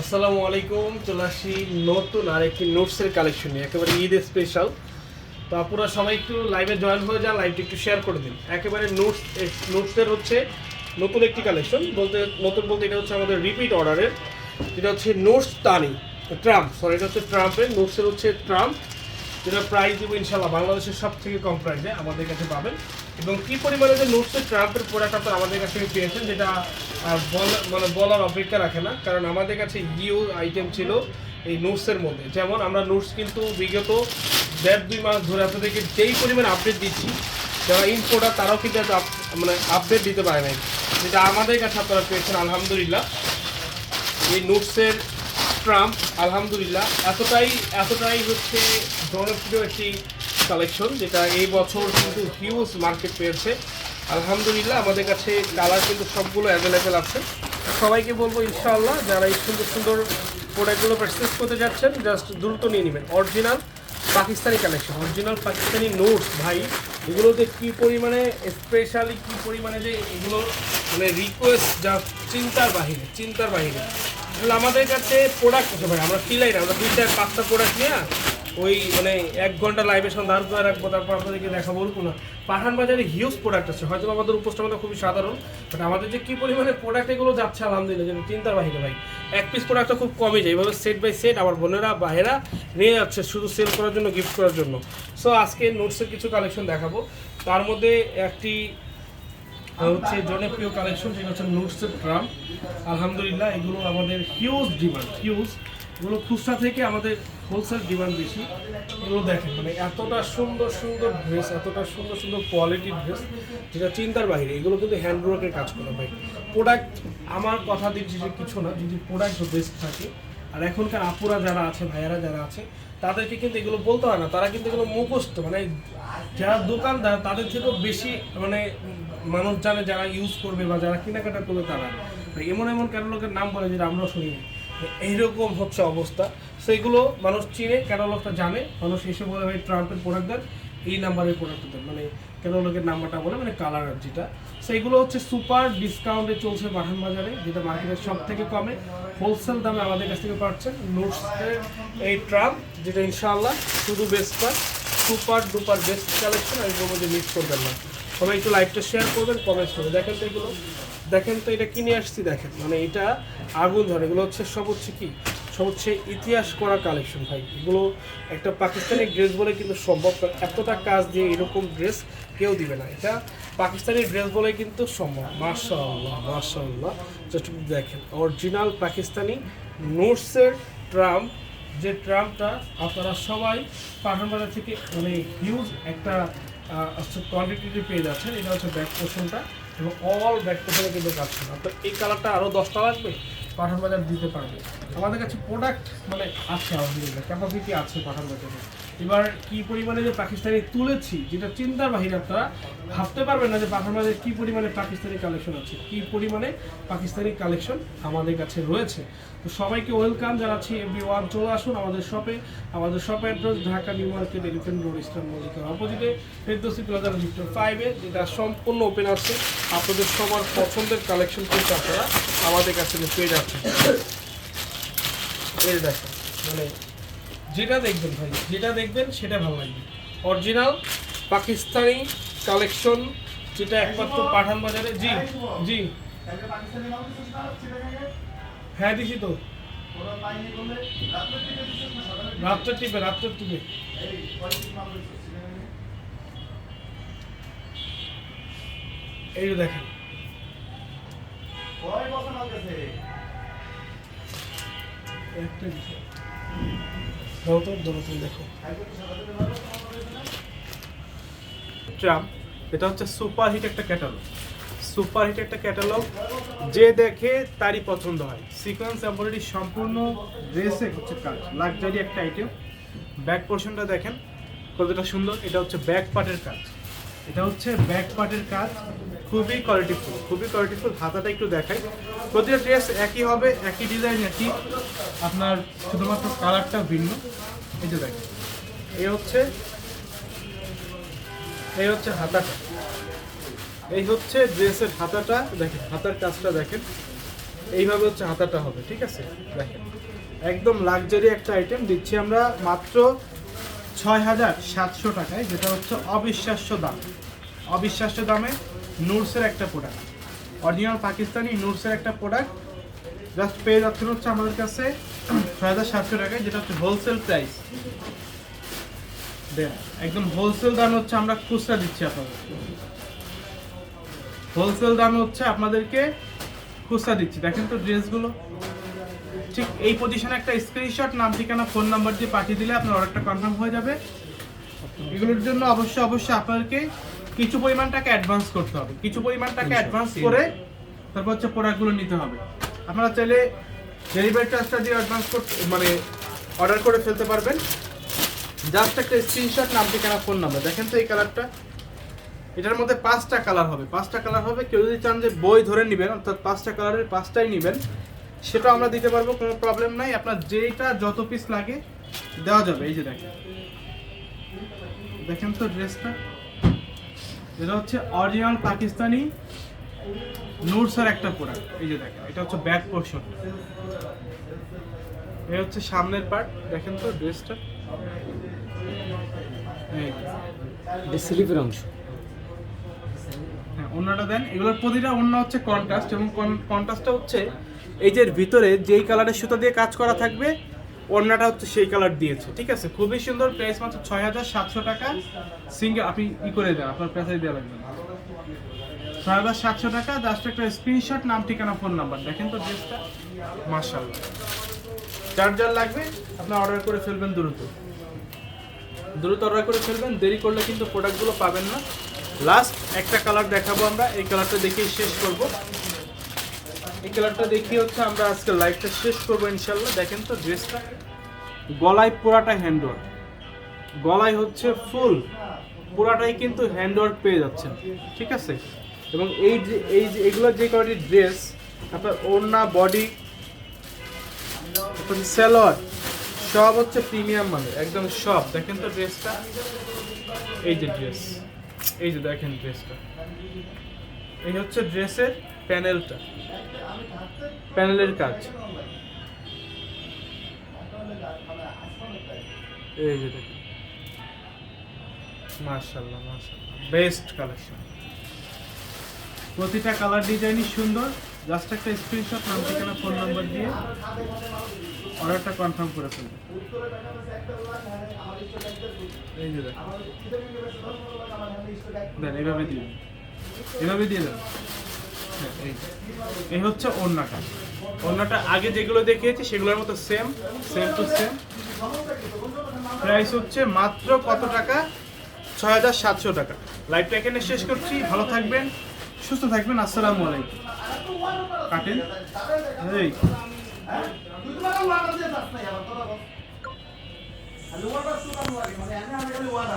আসসালামু আলাইকুম, চলে আসি নতুন আর একটি নোটসের কালেকশন নিয়ে, একেবারে ঈদ স্পেশাল তো আপনারা সবাই একটু লাইভে জয়েন হয়ে যান লাইভটি একটু শেয়ার করে দিন। একেবারে নোটস নোটসের হচ্ছে নতুন একটি কালেকশন বলতে, নতুন বলতে এটা হচ্ছে আমাদের রিপিট অর্ডারের এটা হচ্ছে নোটস তানি ট্রাম্প সরি এটা হচ্ছে ট্রাম্পের নোটসের হচ্ছে ট্রাম্প যেটা প্রাইস দেবো ইনশাল্লাহ বাংলাদেশের সব থেকে কম প্রাইসে আমাদের কাছে পাবেন। এবং কি পরিমাণে যে নোটসের ট্রাম্পের প্রোডাক্ট আপনারা আমাদের কাছ থেকে পেয়েছেন, যেটা মানে বলার অপেক্ষা রাখে না, কারণ আমাদের কাছে ইউ আইটেম ছিল এই নোটসের মধ্যে। যেমন আমরা নোটস কিন্তু বিগত দেড় দুই মাস ধরে আপনাদেরকে যেই পরিমাণে আপডেট দিচ্ছি যারা ইম্পোর্টার তারাও কিন্তু মানে আপডেট দিতে পারে নাই। যেটা আমাদের কাছে আপনারা পেয়েছেন, আলহামদুলিল্লাহ। এই নোটসের ট্রাম্প আলহামদুলিল্লাহ, এতটাই এতটাই হচ্ছে জনপ্রিয় একটি কালেকশন যেটা এই বছর কিন্তু হিউজ মার্কেট পেয়েছে। আলহামদুলিল্লাহ, আমাদের কাছে কালার কিন্তু সবগুলো অ্যাভেলেবেল আছে। সবাইকে বলব, ইনশাআল্লাহ, যারা এই সুন্দর সুন্দর প্রোডাক্টগুলো পারচেস করতে যাচ্ছেন জাস্ট দ্রুত নিয়ে নেবেন। Original Pakistani collection original Pakistani notes ভাই, এগুলোতে কী পরিমাণে স্পেশালি কী পরিমাণে যে এগুলো মানে রিকোয়েস্ট যা চিন্তার বাহিরে চিন্তার বাহিরে। আমাদের কাছে প্রোডাক্ট আছে ভাই, আমরা কিলাই না, আমরা দুইটা, পাঁচটা প্রোডাক্ট নিয়ে ওই মানে এক ঘণ্টা লাইভে সন্ধ্যা করে রাখব, তারপর আপনাদেরকে দেখা ওরকম না। পাঠান বাজারে হিউজ প্রোডাক্ট আছে। হয়তো আমাদের উপস্থাপনা খুবই সাধারণ বাট আমাদের যে কী পরিমাণে প্রোডাক্ট এগুলো যাচ্ছে, আলহামদুলিল্লাহ যেটা চিন্তার বাহিরে ভাই। এক পিস প্রোডাক্টটা খুব কমই যায়। এইভাবে সেট বাই সেট আমার বোনেরা বাইরা নিয়ে যাচ্ছে শুধু সেল করার জন্য গিফট করার জন্য। সো আজকে নোটসের কিছু কালেকশন দেখাবো। তার মধ্যে একটি হচ্ছে জনপ্রিয় কালেকশন সেটা হচ্ছে নোটসের ড্রাম আলহামদুলিল্লাহ, এগুলো আমাদের হিউজ ডিমান্ড হিউজ এগুলো খুচরা থেকে আমাদের হোলসেল ডিমান্ড বেশি। এগুলো দেখেন মানে এতটা সুন্দর সুন্দর ড্রেস এতটা সুন্দর সুন্দর কোয়ালিটির ড্রেস যেটা চিন্তার বাইরে, এগুলো কিন্তু হ্যান্ডওয়ার্কের কাজ করা ভাই। প্রোডাক্ট আমার কথা দিচ্ছি যে কিছু না, যদি প্রোডাক্ট বেস্ট থাকে, আর এখনকার আপুরা যারা আছে, ভাইয়ারা যারা আছে, তাদেরকে কিন্তু এগুলো বলতে হয় না, তারা কিন্তু এগুলো মুখস্থ মানে যারা দোকানদার, তাদের থেকেও বেশি মানে মানুষ জানে যারা ইউজ করবে বা যারা কেনাকাটা করবে তারা। এমন এমন ক্যাটালগের নাম বলে যেটা আমরাও শুনি এইরকম হচ্ছে অবস্থা। সেগুলো মানুষ চিনে ক্যাটালগটা জানে? মানুষ এসে বলে, ভাই ট্রাম্পের প্রোডাক্ট দেন। এই নাম্বারের প্রোডাক্ট দেন। মানে ক্যাটালগের নাম্বারটা বলে? মানে কালার যেটা। সেইগুলো হচ্ছে সুপার ডিসকাউন্টে চলছে পাঠান বাজারে, যেটা মার্কেটের সব থেকে কমে। হোলসেল দামে আমাদের কাছ থেকে পাচ্ছেন নোটসের এই ট্রাম্প যেটা ইনশাআল্লাহ শুধু best super duper best collection আমি বলব যে মিস করবেন না। সবাই একটু লাইভটা শেয়ার করবেন কমেন্টস করবেন। দেখেন তো এগুলো। দেখেন তো এটা কিনে আসছি দেখেন মানে এটা আগুন ধরে, এগুলো হচ্ছে সব হচ্ছে কি? সব হচ্ছে ইতিহাস করা কালেকশন ভাই। এগুলো একটা পাকিস্তানি ড্রেস বলে কিন্তু সম্ভব। এতটা কাজ দিয়ে এরকম ড্রেস কেউ দিবে না। এটা পাকিস্তানি ড্রেস বলে কিন্তু সম্ভব। মাশাআল্লাহ মাশাআল্লাহ। জাস্ট দেখেন অরিজিনাল পাকিস্তানি নোটসের ট্রাম, যে ট্রামটা আপনারা সবাই পাঠান বাজার থেকে মানে হিউজ একটা কোয়ান্টিটি পেয়ে যাচ্ছেন। এটা হচ্ছে ব্যাক পোর্শনটা এবং অল ব্যাক পোর্শনে কিন্তু কাজ করে তো এই কালারটা আরও দশটা লাগবে? পাঠান বাজার দিতে পারবে। আমাদের কাছে প্রোডাক্ট মানে আছে আলহামদুলিল্লাহ ক্যাপাসিটি আছে পাঠান বাজারে এবার কি পরিমাণে যে পাকিস্তানি তুলেছি, যেটা চিন্তার বাহিরে আপনারা ভাবতে পারবেন না যে পাঠান বাজারে কি পরিমাণে পাকিস্তানি কালেকশন আছে, কি পরিমাণে পাকিস্তানি কালেকশন আমাদের কাছে রয়েছে। তো সবাইকে ওয়েলকাম যারা জানাচ্ছি এভরি ওয়ান চলে আসুন আমাদের শপে আমাদের shop address Dhaka new market elephant road eastern মল্লিকের অপোজিটে ফেরদোসি প্লাজা ভিক্টর ফাইভে যেটা সম্পূর্ণ ওপেন আছে। আপনাদের সবার পছন্দের কালেকশন কিন্তু আপনারা আমাদের কাছে পেয়ে যাচ্ছেন এই দেখেন মানে যেটা দেখবেন ভাই, যেটা দেখবেন সেটা ভালো লাগবে। অরিজিনাল পাকিস্তানি কালেকশন যেটা একমাত্র পাঠান বাজারে। জি জি। হ্যাঁ দিছি তো। রাত্রের টিপে রাত্রের টিপে। এই দেখেন একটা বিষয়। দাও তো দাও দেখো। ট্রাম এটা হচ্ছে সুপার হিট একটা ক্যাটালগ। সুপার হিট একটা ক্যাটালগ যে দেখে তারই পছন্দ হয়। সিকোয়েন্স এমব্রয়ডারি সম্পূর্ণ ড্রেসে হচ্ছে কাজ লাক্সারি একটা আইটেম। ব্যাক পোর্শনটা দেখেন কতটা সুন্দর এটা হচ্ছে ব্যাক পার্টের কাজ। এটা হচ্ছে ব্যাক পার্টের কাজ খুবই কোয়ালিটিফুল খুবই কোয়ালিটিফুল হাতাটা একটু দেখাই। প্রতিটা ড্রেস একই হবে, একই ডিজাইন একই। আপনার শুধুমাত্র কালারটা ভিন্ন। এই যে দেখেন। এই হচ্ছে এই হচ্ছে হাতাটা। এই হচ্ছে ড্রেসের হাতাটা। দেখেন, হাতার কাজটা দেখেন। এইভাবে হচ্ছে হাতাটা হবে, ঠিক আছে? দেখেন। একদম লাক্সারি একটা আইটেম দিচ্ছি আমরা মাত্র ছয় হাজার সাতশো টাকায়, যেটা হচ্ছে অবিশ্বাস্য দাম। অবিশ্বাস্য দামে নুরসের একটা প্রোডাক্ট অরিজিনাল পাকিস্তানি নুরসের একটা প্রোডাক্ট জাস্ট পেয়ে যাচ্ছেন হচ্ছে আমাদের কাছে ছয় হাজার সাতশো টাকায়, যেটা হচ্ছে হোলসেল প্রাইস একদম হোলসেল দাম হচ্ছে আমরা খুচরা দিচ্ছি আপনাদের। হোলসেল দাম হচ্ছে আপনাদেরকে খুচরা দিচ্ছি। দেখেন তো ড্রেসগুলো। ঠিক এই পজিশনে একটা স্ক্রিনশট নাম, ঠিকানা ফোন নাম্বার দিয়ে পাঠিয়ে দিলে আপনার অর্ডারটা কনফার্ম হয়ে যাবে। এগুলোর জন্য অবশ্যই অবশ্যই আপনাদেরকে কিছু পরিমাণ টাকা অ্যাডভান্স করতে হবে। কিছু পরিমাণ টাকা অ্যাডভান্স করে তারপর হচ্ছে প্রোডাক্টগুলো নিতে হবে। আপনারা চাইলে ডেলিভারি চার্জটা দিয়ে অ্যাডভান্স করতে মানে অর্ডার করে ফেলতে পারবেন। জাস্ট একটা স্ক্রিনশট নাম ঠিকানা ফোন নাম্বার দেখেন তো এই কালারটা এটার মধ্যে পাঁচটা কালার হবে। পাঁচটা কালার হবে। কেউ যদি চান যে বই ধরে নেবেন অর্থাৎ পাঁচটা কালারের পাঁচটাই নেবেন সেটা আমরা দিতে পারব কোনো প্রবলেম নাই। আপনার যেটা যত পিস লাগে দেওয়া যাবে। এই যে দেখেন। দেখেন তো ড্রেসটা এটা হচ্ছে অরিজিনাল পাকিস্তানি নুটসের একটা প্রোডাক্ট এই যে দেখেন এটা হচ্ছে ব্যাক পোর্শন এই হচ্ছে সামনের পার্ট দেখেন তো ড্রেসটা স্লিপের অংশ। হ্যাঁ অন্যটা দেন। এগুলোর প্রতিটা অন্য হচ্ছে কন্ট্রাস্ট এবং কন্ট্রাস্টটা হচ্ছে এই যে ভিতরে যেই কালারের সুতা দিয়ে কাজ করা থাকবে অন্যটা হচ্ছে সেই কালার দিয়েছে, ঠিক আছে? খুবই সুন্দর প্রাইস মাত্র ছয় হাজার সাতশো টাকা। সিঙ্গেল আপনি ই করে দেন, আপনার প্রাইসে দেওয়া লাগবে। ছয় হাজার সাতশো টাকা জাস্ট একটা স্ক্রিনশট নাম, ঠিকানা ফোন নাম্বার দেখেন তো ড্রেসটা মার্শাল্লাহ চার্জার লাগবে, আপনি অর্ডার করে ফেলবেন দ্রুত। দ্রুত অর্ডার করে ফেলবেন, দেরি করলে কিন্তু প্রোডাক্টগুলো পাবেন না। লাস্ট একটা কালার দেখাবো আমরা, এই কালারটা দেখেই শেষ করব। এই কালারটা দেখি হচ্ছে আমরা আজকে লাইভটা শেষ করব ইনশাল্লাহ দেখেন তো ড্রেসটা গলায় পুরাটা হ্যান্ডওয়ার্ক গলায় হচ্ছে ফুল পুরাটাই কিন্তু হ্যান্ডওয়ার্ক পেয়ে যাচ্ছেন। ঠিক আছে? এবং এই যে এই যে, এগুলো যে কয়টি ড্রেস আপনার ওড়না বডি সেলোয়ার, সব হচ্ছে প্রিমিয়াম মানে একদম সব। দেখেন তো ড্রেসটা এই যে ড্রেস এই যে দেখেন ড্রেসটা এই হচ্ছে ড্রেসের প্যানেলটা। প্যানেলের কাজ। এই যে দেখেন। মাশাল্লাহ মাশাল্লাহ বেস্ট কালেকশন প্রতিটা কালার ডিজাইনই সুন্দর। জাস্ট একটা স্ক্রিনশট নাম, ঠিকানা ফোন নাম্বার দিয়ে অর্ডারটা কনফার্ম করে ফেলবেন এই যে দেন এইভাবে দিয়ে এভাবে দিয়ে দেন। এই হচ্ছে ওড়নাটা। ওড়নাটা আগে যেগুলো দেখিয়েছি, সেগুলোর মতো same same to same price হচ্ছে মাত্র কত টাকা? ছয় হাজার সাতশো টাকা। লাইভটা এখানে শেষ করছি। ভালো থাকবেন, সুস্থ থাকবেন। আসসালামু আলাইকুম। কাটেন। এই।